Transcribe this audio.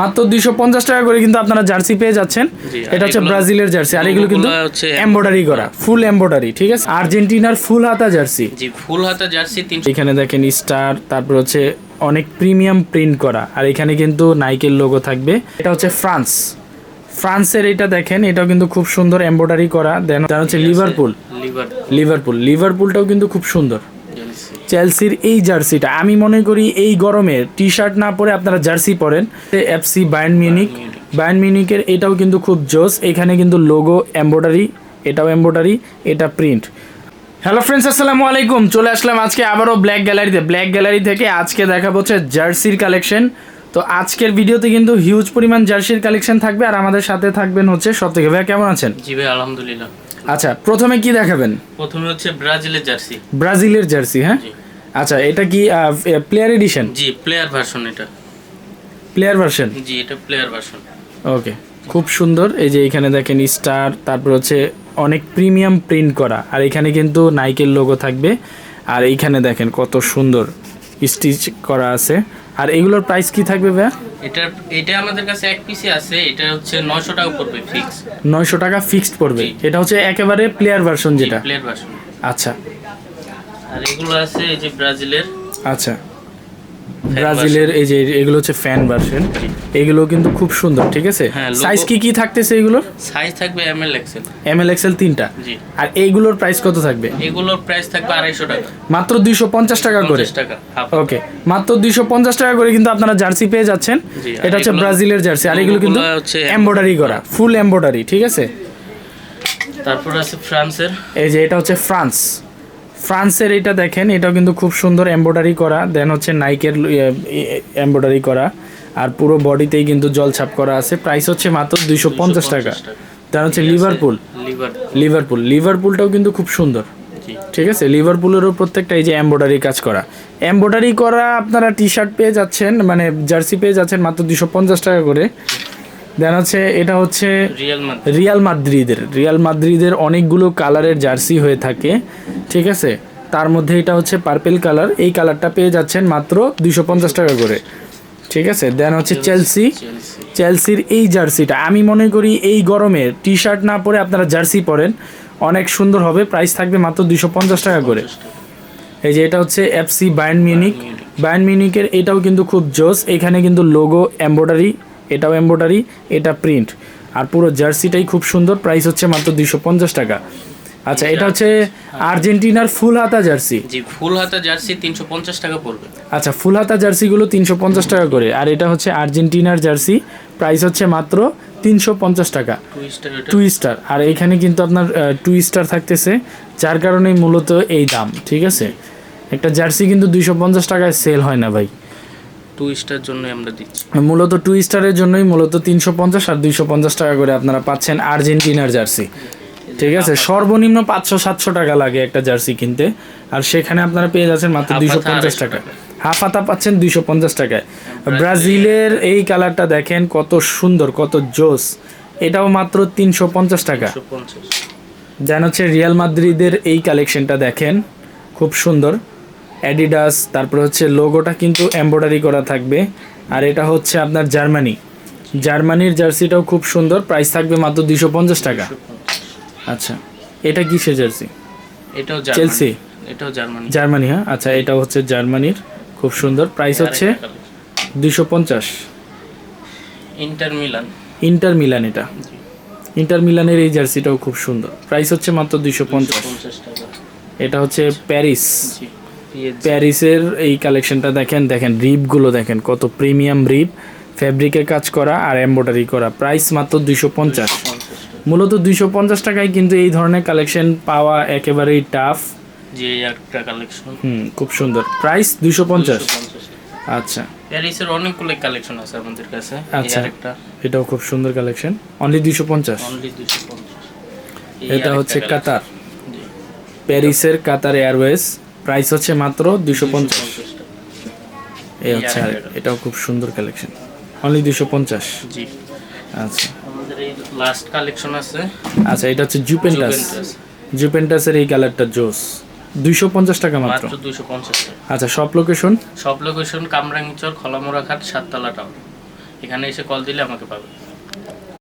মাত্র দুইশো পঞ্চাশ টাকা করে কিন্তু আপনারা জার্সি পেয়ে যাচ্ছেন। এটা হচ্ছে ব্রাজিলের জার্সি আর এগুলো কিন্তু এগুলো এমব্রয়ডারি করা ফুল এমব্রয়ডারি ঠিক আছে? আর্জেন্টিনার ফুল হাতা জার্সি। জি ফুল হাতা জার্সি এখানে দেখেন স্টার তারপর হচ্ছে অনেক প্রিমিয়াম প্রিন্ট করা আর এখানে কিন্তু নাইকের লোগো থাকবে। এটা হচ্ছে ফ্রান্স ফ্রান্সের এটা দেখেন এটাও কিন্তু খুব সুন্দর এমব্রয়ডারি করা। দেন হচ্ছে লিভারপুল লিভারপুল লিভারপুলটাও কিন্তু খুব সুন্দর। চেলসির এই জার্সিটা। আমি মনে করি এই গরমে টি শার্ট না পরে আপনারা জার্সি পরেন। এফসি বায়ার্ন মিউনিক বায়ার্ন মিউনিকের এটাও কিন্তু খুব জোস। এখানে কিন্তু লোগো এমব্রয়ডারি এটাও এমব্রয়ডারি এটা প্রিন্ট হ্যালো ফ্রেন্ডস আসসালামু আলাইকুম। চলে আসলাম আজকে আবারও ব্ল্যাক গ্যালারিতে ব্ল্যাক গ্যালারি থেকে আজকে দেখাবো হচ্ছে জার্সির কালেকশন তো আজকের ভিডিওতে কিন্তু হিউজ পরিমাণ জার্সির কালেকশন থাকবে। আর আমাদের সাথে থাকবেন হচ্ছে সব থেকে ভাইয়া কেমন আছেন? জি ভাই আলহামদুলিল্লাহ। আচ্ছা প্রথমে কি দেখাবেন? প্রথমে হচ্ছে ব্রাজিলের জার্সি। ব্রাজিলের জার্সি হ্যাঁ। আচ্ছা এটা কি প্লেয়ার এডিশন জি প্লেয়ার ভার্সন এটা। প্লেয়ার ভার্সন জি এটা প্লেয়ার ভার্সন ওকে খুব সুন্দর। এই যে এখানে দেখেন স্টার তারপর হচ্ছে অনেক প্রিমিয়াম প্রিন্ট করা। আর এখানে কিন্তু নাইকের লোগো থাকবে। আর এইখানে দেখেন কত সুন্দর স্টিচ করা আছে। আর এগুলোর প্রাইস কি থাকবে ভাইয়া? এটা এটা আমাদের কাছে এক পিসে আছে। এটা হচ্ছে নয়শো টাকা পড়বে ফিক্স নয়শো টাকা ফিক্সড পড়বে। এটা হচ্ছে একেবারে প্লেয়ার ভার্সন যেটা। প্লেয়ার ভার্সন আচ্ছা আর এগুলো আছে এই যে ব্রাজিলের আচ্ছা। ব্রাজিলের এই যে এগুলো হচ্ছে ফ্যান ভার্সন এগুলো কিন্তু খুব সুন্দর ঠিক আছে? হ্যাঁ, সাইজ কি কি থাকতেছে এগুলোর? সাইজ থাকবে M L XL M L XL তিনটা। আর এইগুলোর প্রাইস কত থাকবে? এগুলোর প্রাইস থাকবে আড়াইশো টাকা। মাত্র দুইশো পঞ্চাশ টাকা করে। টাকা ওকে মাত্র দুইশো পঞ্চাশ টাকা করে কিন্তু আপনারা জার্সি পেয়ে যাচ্ছেন। এটা হচ্ছে ব্রাজিলের জার্সি। আর এগুলো কিন্তু হচ্ছে এমব্রয়ডারি করা ফুল এমব্রয়ডারি ঠিক আছে? তারপর আছে ফ্রান্সের। এই যে এটা হচ্ছে ফ্রান্স। ফ্রান্সের এটা দেখেন এটাও কিন্তু খুব সুন্দর এমব্রয়ডারি করা দেন হচ্ছে নাইকের এমব্রয়ডারি করা আর পুরো বডিতেই কিন্তু জলছাপ করা আছে প্রাইস হচ্ছে মাত্র দুইশো পঞ্চাশ টাকা। দেন হচ্ছে লিভারপুল লিভারপুল লিভারপুলটাও কিন্তু খুব সুন্দর। ঠিক আছে লিভারপুলেরও প্রত্যেকটা এই যে এমব্রয়ডারি কাজ করা। এমব্রয়ডারি করা আপনারা টি শার্ট পেয়ে যাচ্ছেন মানে জার্সি পেয়ে যাচ্ছেন মাত্র দুশো পঞ্চাশ টাকা করে। দেন হচ্ছে এটা হচ্ছে রিয়াল মাদ্রিদের রিয়াল মাদ্রিদের অনেকগুলো কালারের জার্সি হয়ে থাকে ঠিক আছে? তার মধ্যে এটা হচ্ছে পার্পেল কালার এই কালারটা পেয়ে যাচ্ছেন মাত্র দুশো পঞ্চাশ টাকা করে ঠিক আছে? দেন হচ্ছে চেলসি চেলসি চেলসির এই জার্সিটা আমি মনে করি এই গরমে টি শার্ট না পরে আপনারা জার্সি পরেন অনেক সুন্দর হবে প্রাইস থাকবে মাত্র দুশো পঞ্চাশ টাকা করে। এই যে এটা হচ্ছে এফসি বায়ার্ন মিউনিক বায়ার্ন মিউনিকের এটাও কিন্তু খুব জোস এখানে কিন্তু লোগো এমব্রয়ডারি এটাও এমব্রয়ডারি এটা প্রিন্ট আর পুরো জার্সিটাই খুব সুন্দর প্রাইস হচ্ছে মাত্র দুইশো পঞ্চাশ টাকা। আচ্ছা এটা হচ্ছে আর্জেন্টিনার ফুল হাতা জার্সি। জি ফুল হাতা জার্সি তিনশো পঞ্চাশ টাকা পড়বে। আচ্ছা ফুল হাতা জার্সিগুলো তিনশো পঞ্চাশ টাকা করে। আর এটা হচ্ছে আর্জেন্টিনার জার্সি প্রাইস হচ্ছে মাত্র তিনশো পঞ্চাশ টাকা। টু স্টার টু স্টার আর এখানে কিন্তু আপনার টু স্টার থাকতেছে যার কারণে মূলত এই দাম ঠিক আছে? একটা জার্সি কিন্তু দুইশো পঞ্চাশ টাকায় সেল হয় না ভাই। টু স্টার জন্য আমরা দিচ্ছি। মূলত টু স্টারের জন্যই মূলত তিনশো পঞ্চাশ আর দুইশো পঞ্চাশ টাকা করে আপনারা পাচ্ছেন আর্জেন্টিনার জার্সি। ঠিক আছে? সর্বনিম্ন পাঁচশো সাতশো টাকা লাগে একটা জার্সি কিনতে। আর সেখানে আপনারা পেয়ে যাচ্ছেন মাত্র দুইশো পঞ্চাশ টাকা। হাফ হাতা পাচ্ছেন দুইশো পঞ্চাশ টাকায়। ব্রাজিলের এই কালারটা দেখেন কত সুন্দর কত জোস। এটাও মাত্র তিনশো পঞ্চাশ টাকা। যেন হচ্ছে রিয়াল মাদ্রিদের এই কালেকশনটা দেখেন খুব সুন্দর। অ্যাডিডাস তারপর হচ্ছে লোগোটা কিন্তু এমব্রয়ডারি করা থাকবে। আর এটা হচ্ছে আপনার জার্মানি। জার্মানির জার্সিটাও খুব সুন্দর প্রাইস থাকবে মাত্র দুশো পঞ্চাশ টাকা। আচ্ছা এটা কিসের জার্সি? এটাও চেলসি? জার্মানি এটাও জার্মানি। জার্মানি হ্যাঁ? আচ্ছা এটা হচ্ছে জার্মানির খুব সুন্দর। প্রাইস হচ্ছে দুশো পঞ্চাশ। ইন্টার মিলান ইন্টার মিলান এটা। ইন্টার মিলানের এই জার্সিটাও খুব সুন্দর। প্রাইস হচ্ছে মাত্র দুশো পঞ্চাশ। এটা হচ্ছে প্যারিস প্যারিসের এই কালেকশনটা দেখেন দেখেন রিপগুলো দেখেন কত প্রিমিয়াম রিপ। ফ্যাব্রিকের কাজ করা আর এমব্রয়ডারি করা। প্রাইস মাত্র দুইশো পঞ্চাশ। মূলত দুইশো পঞ্চাশ টাকায় কিন্তু এই ধরনের কালেকশন পাওয়া একেবারেই টাফ যে একটা কালেকশন হুম খুব সুন্দর। প্রাইস দুইশো পঞ্চাশ। আচ্ছা। প্যারিসের অনেকগুলো কালেকশন আছে আমাদের কাছে। আচ্ছা। এটাও খুব সুন্দর কালেকশন অনলি দুইশো পঞ্চাশ। এটা হচ্ছে কাতার। প্যারিসের কাতার এয়ারওয়েজ প্রাইস হচ্ছে মাত্র দুইশো পঞ্চাশ। এই হচ্ছে আর এটাও খুব সুন্দর কালেকশন অনলি দুইশো পঞ্চাশ। জি। আচ্ছা। আমাদের এই লাস্ট কালেকশন আছে। আচ্ছা এটা হচ্ছে জুপেন্টাস। জুপেন্টাসের এই কালারটা জোস দুইশো পঞ্চাশ টাকা মাত্র। মাত্র দুশো পঞ্চাশ আচ্ছা সব লোকেশন সব লোকেশন কামরাঙ্গিচর খলামোড়া ঘাট সাততলা টাউন এখানে এসে কল দিলে আমাকে পাবে।